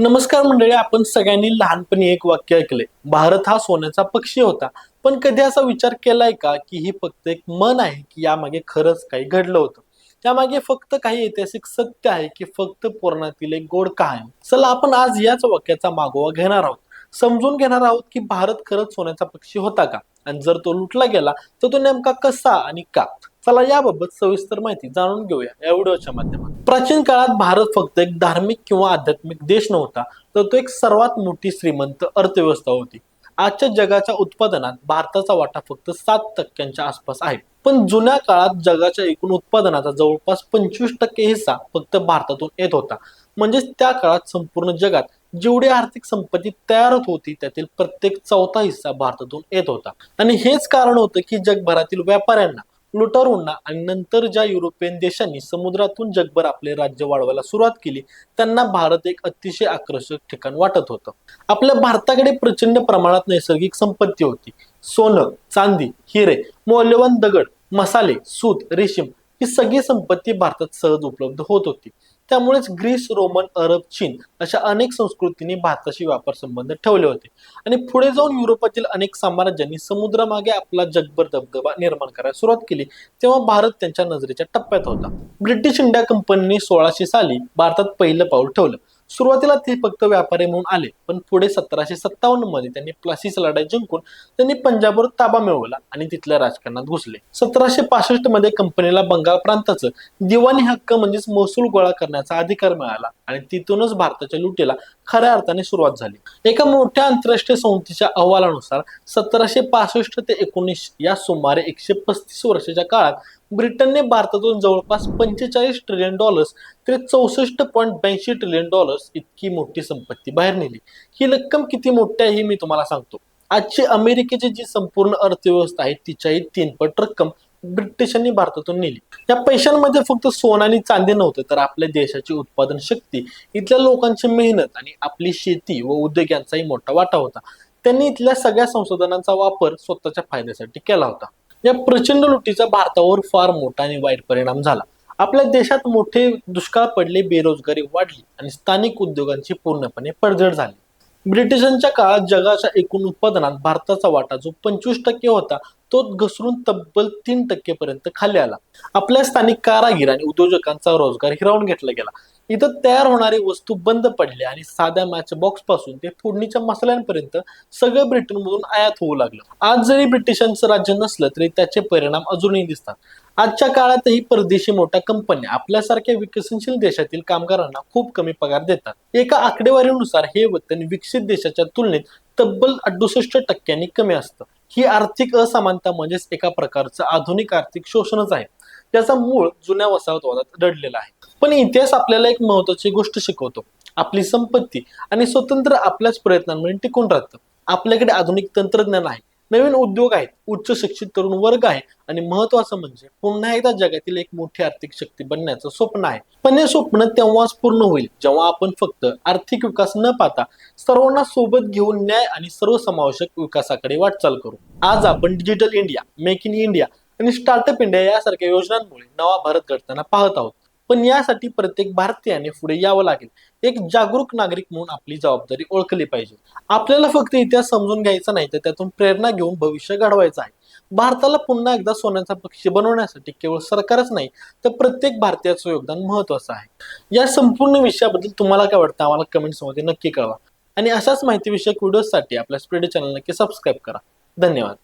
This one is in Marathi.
नमस्कार मंडळी आपण सगळ्यांनी लहानपणी एक वाक्य ऐकले भारत हा सोन्याचा पक्षी होता. पण कधी असा विचार केलाय का की ही फक्त एक मन आहे की यामागे खरंच काही घडलं होतं? त्यामागे फक्त काही ऐतिहासिक सत्य आहे की फक्त पुराणातील एक गोड कहाणी? चला आपण आज याच वाक्याचा मागोवा घेणार आहोत. समजून घेणार आहोत की भारत खरंच सोन्याचा पक्षी होता का? आणि जर तो लुटला गेला तर तो नेमका कसा आणि का? चला याबाबत सविस्तर माहिती जाणून घेऊया या व्हिडिओच्या माध्यमात प्राचीन काळात भारत फक्त एक धार्मिक किंवा आध्यात्मिक देश नव्हता तर तो एक सर्वात मोठी श्रीमंत अर्थव्यवस्था होती. आजच्या जगाच्या उत्पादनात भारताचा वाटा फक्त सात टक्क्यांच्या आसपास आहे. पण जुन्या काळात जगाच्या एकूण उत्पादनाचा जवळपास पंचवीस टक्के हिस्सा फक्त भारतातून येत होता. म्हणजेच त्या काळात संपूर्ण जगात जेवढी आर्थिक संपत्ती तयार होत होती त्यातील प्रत्येक चौथा हिस्सा भारतातून येत होता. आणि हेच कारण होतं की जगभरातील व्यापाऱ्यांना लुटारूंना आणि नंतर ज्या युरोपियन देशांनी समुद्रातून जगभर आपले राज्य वाढवायला सुरुवात केली त्यांना भारत एक अतिशय आकर्षक ठिकाण वाटत होतं. आपल्या भारताकडे प्रचंड प्रमाणात नैसर्गिक संपत्ती होती. सोनं चांदी हिरे मौल्यवान दगड मसाले सूत रेशीम ही सगळी संपत्ती भारतात सहज उपलब्ध होत होती. त्यामुळेच ग्रीस रोमन अरब चीन अशा अनेक संस्कृतींनी भारताशी व्यापार संबंध ठेवले होते. आणि पुढे जाऊन युरोपातील अनेक साम्राज्यांनी समुद्रामागे आपला जगभर दबदबा निर्माण करायला सुरुवात केली तेव्हा भारत त्यांच्या नजरेच्या टप्प्यात होता. ब्रिटिश इंडिया कंपनीने सोळाशे साली भारतात पहिलं पाऊल ठेवलं. सुरुवातीला ते फक्त व्यापारी म्हणून आले पण पुढे सतराशे सत्तावन्नमध्ये त्यांनी प्लासीची लढाई जिंकून त्यांनी पंजाबवर ताबा मिळवला आणि तिथल्या राजकारणात घुसले. सतराशे पासष्टमध्ये कंपनीला बंगाल प्रांताचं दिवाणी हक्क म्हणजेच महसूल गोळा करण्याचा अधिकार मिळाला आणि तिथूनच भारताच्या लुटीला खऱ्या अर्थाने सुरुवात झाली. एका मोठ्या आंतरराष्ट्रीय संस्थेच्या अहवालानुसार सतराशे पासष्ट ते एकोणीस या सुमारे एकशे पस्तीस वर्षाच्या काळात ब्रिटनने भारतातून जवळपास पंचेचाळीस ट्रिलियन डॉलर्स ते चौसष्ट पॉईंट ब्याऐंशी ट्रिलियन डॉलर्स इतकी मोठी संपत्ती बाहेर नेली. ही रक्कम किती मोठी आहे हे मी तुम्हाला सांगतो. आजची अमेरिकेची जी संपूर्ण अर्थव्यवस्था आहे तिच्याही तीनपट रक्कम ब्रिटिशांनी भारतातून नेली. या पैशांमध्ये फक्त सोनं आणि चांदी नव्हते तर आपल्या देशाची उत्पादन शक्ती इथल्या लोकांची मेहनत आणि आपली शेती व उद्योग यांचाही मोठा वाटा होता. त्यांनी इथल्या सगळ्या संशोधनांचा वापर स्वतःच्या फायद्यासाठी केला होता. या प्रचंड लुटीचा भारतावर फार मोठा आणि वाईट परिणाम झाला. आपल्या देशात मोठे दुष्काळ पडले बेरोजगारी वाढली आणि स्थानिक उद्योगांची पूर्णपणे पडझड झाली. ब्रिटिशांच्या काळात जगाच्या एकूण उत्पादनात भारताचा वाटा जो पंचवीस टक्के होता तो घसरून तब्बल तीन टक्केपर्यंत खाली आला. आपल्या स्थानिक कारागीर आणि उद्योजकांचा रोजगार हिरावून घेतला गेला. इथं तयार होणारी वस्तू बंद पडली आणि साध्या मॅच बॉक्सपासून ते फोडणीच्या मसाल्यांपर्यंत सगळं ब्रिटनमधून आयात होऊ लागलं. आज जरी ब्रिटिशांचं राज्य नसलं तरी त्याचे परिणाम अजूनही दिसतात. आजच्या काळातही परदेशी मोठ्या कंपन्या आपल्यासारख्या विकसनशील देशातील कामगारांना खूप कमी पगार देतात. एका आकडेवारीनुसार हे वेतन विकसित देशाच्या तुलनेत तब्बल अडुसष्ट टक्क्यांनी कमी असतं. ही आर्थिक असमानता म्हणजेच एका प्रकारचं आधुनिक आर्थिक शोषणच आहे. त्याचा मूळ जुन्या वसाहतवादात दडलेला आहे. पण इतिहास आपल्याला एक महत्वाची गोष्ट शिकवतो. आपली संपत्ती आणि स्वतंत्र आपल्याच प्रयत्नांमुळे टिकून राहतं. आपल्याकडे आधुनिक तंत्रज्ञान आहे. नवीन उद्योग आहेत उच्च शिक्षित तरुण वर्ग आहे. आणि महत्वाचं म्हणजे पुन्हा एकदा जगातील एक मोठी आर्थिक शक्ती बनण्याचं स्वप्न आहे. पण हे स्वप्न तेव्हाच पूर्ण होईल जेव्हा आपण फक्त आर्थिक विकास न पाहता सर्वांना सोबत घेऊन न्याय आणि सर्वसमावेशक विकासाकडे वाटचाल करू. आज आपण digital India make in India आणि स्टार्टअप इंडिया यासारख्या योजनांमुळे नवा भारत घडताना पाहत आहोत. पण यासाठी प्रत्येक भारतीयाने पुढे यावं लागेल. एक जागरूक नागरिक म्हणून आपली जबाबदारी ओळखली पाहिजे. आपल्याला फक्त इतिहास समजून घ्यायचा नाही तर त्यातून प्रेरणा घेऊन भविष्य घडवायचं आहे. भारताला पुन्हा एकदा सोन्याचा पक्षी बनवण्यासाठी केवळ सरकारच नाही तर प्रत्येक भारतीयाचं योगदान महत्वाचं आहे. या संपूर्ण विषयाबद्दल तुम्हाला काय वाटतं? आम्हाला कमेंट्समध्ये नक्की कळवा. आणि अशाच माहितीविषयक व्हिडिओसाठी आपल्या स्प्रेड चॅनल नक्की सबस्क्राईब करा. धन्यवाद.